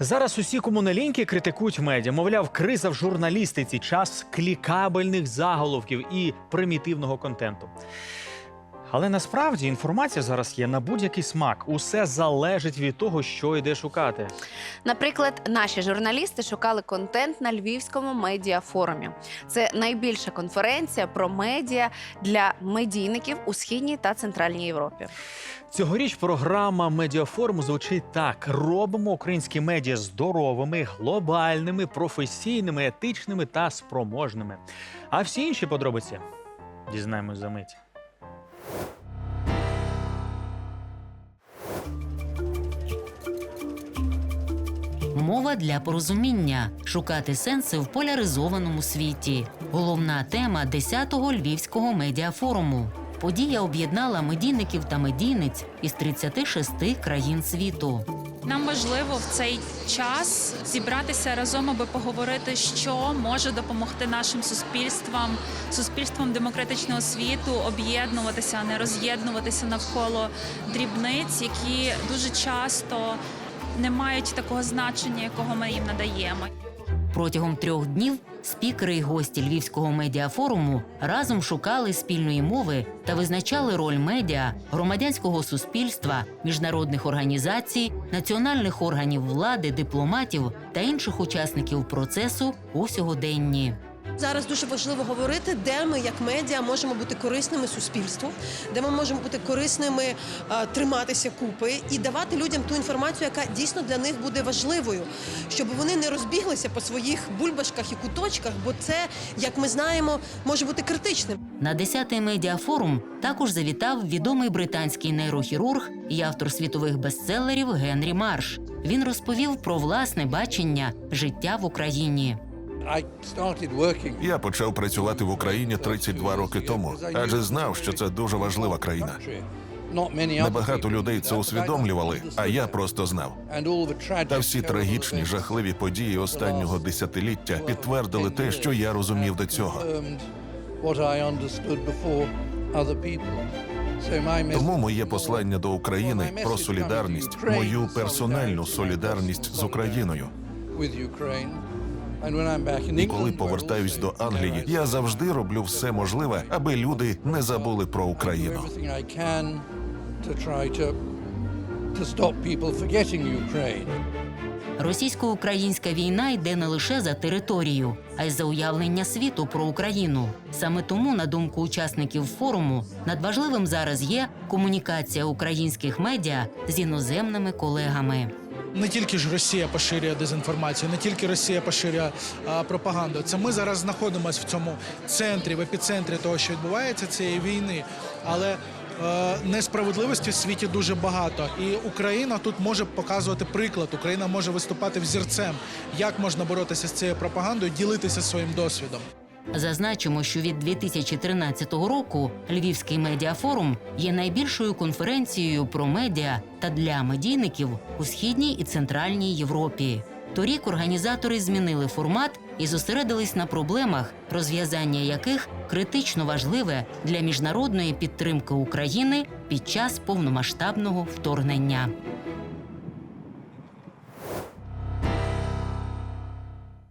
Зараз усі комуналінки критикують медіа. Мовляв, криза в журналістиці, час клікабельних заголовків і примітивного контенту. Але насправді інформація зараз є на будь-який смак. Усе залежить від того, що йде шукати. Наприклад, наші журналісти шукали контент на Львівському медіафорумі. Це найбільша конференція про медіа для медійників у східній та центральній Європі. Цьогоріч програма медіафоруму звучить так: робимо українські медіа здоровими, глобальними, професійними, етичними та спроможними. А всі інші подробиці дізнаємось за мить. Мова для порозуміння шукати сенси в поляризованому світі. Головна тема 10-го львівського медіафоруму. Подія об'єднала медійників та медійниць із 36 країн світу. Нам важливо в цей час зібратися разом, аби поговорити, що може допомогти нашим суспільствам, суспільствам демократичного світу, об'єднуватися, а не роз'єднуватися навколо дрібниць, які дуже часто не мають такого значення, якого ми їм надаємо. Протягом трьох днів спікери і гості львівського медіафоруму разом шукали спільної мови та визначали роль медіа, громадянського суспільства, міжнародних організацій, національних органів влади, дипломатів та інших учасників процесу у сьогоденні. Зараз дуже важливо говорити, де ми, як медіа, можемо бути корисними суспільству, де ми можемо бути корисними е, триматися купи і давати людям ту інформацію, яка дійсно для них буде важливою, щоб вони не розбіглися по своїх бульбашках і куточках, бо це, як ми знаємо, може бути критичним. На 10-й медіафорум також завітав відомий британський нейрохірург і автор світових бестселерів Генрі Марш. Він розповів про власне бачення життя в Україні. Я почав працювати в Україні 32 роки тому, адже знав, що це дуже важлива країна. Небагато людей це усвідомлювали, а я просто знав. Та всі трагічні, жахливі події останнього десятиліття підтвердили те, що я розумів до цього. Тому моє послання до України про солідарність, мою персональну солідарність з Україною. With Ukraine. And when I'm back in І коли повертаюсь до Англії, я завжди роблю все можливе, аби люди не забули про Україну. everything I can to try to to stop people forgetting Ukraine. Російсько-українська війна йде не лише за територію, а й за уявлення світу про Україну. Саме тому, на думку учасників форуму, надважливим зараз є комунікація українських медіа з іноземними колегами. Не тільки ж Росія поширює дезінформацію, не тільки Росія поширює а, пропаганду. Це ми зараз знаходимося в цьому центрі, в епіцентрі того, що відбувається цієї війни. Але е, несправедливості в світі дуже багато, і Україна тут може показувати приклад. Україна може виступати взірцем, як можна боротися з цією пропагандою, ділитися своїм досвідом. Зазначимо, що від 2013 року Львівський медіафорум є найбільшою конференцією про медіа та для медійників у східній і центральній Європі. Торік організатори змінили формат і зосередились на проблемах, розв'язання яких критично важливе для міжнародної підтримки України під час повномасштабного вторгнення.